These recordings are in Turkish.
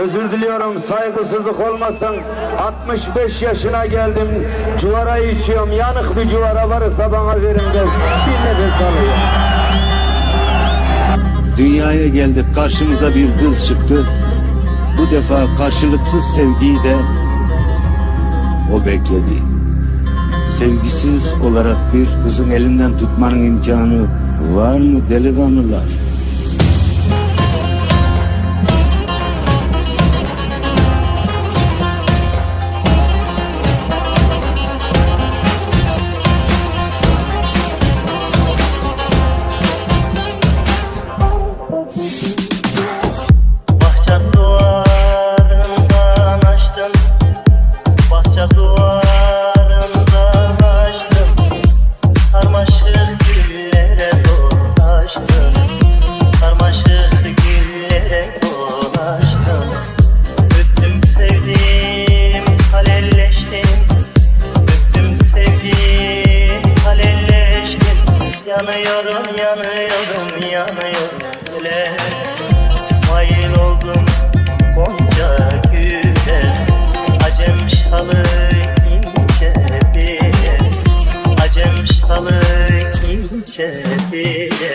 Özür diliyorum saygısızlık olmasın. 65 yaşına geldim. Cuvara içiyorum. Yanık bir cuvara varsa bana verin de bir nefes. Dünyaya geldik karşımıza bir kız çıktı. Bu defa karşılıksız sevgiyi de o bekledi. Sevgisiz olarak bir kızın elinden tutmanın imkanı var mı delikanlılar? Yanıyorum yanıyorum yanıyorum. Öyle Mail oldum Gonca güle Acem şalı ince bile Acem şalı ince bile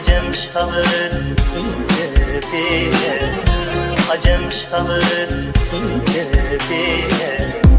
Acem şalı ince bile Acem şalı ince bile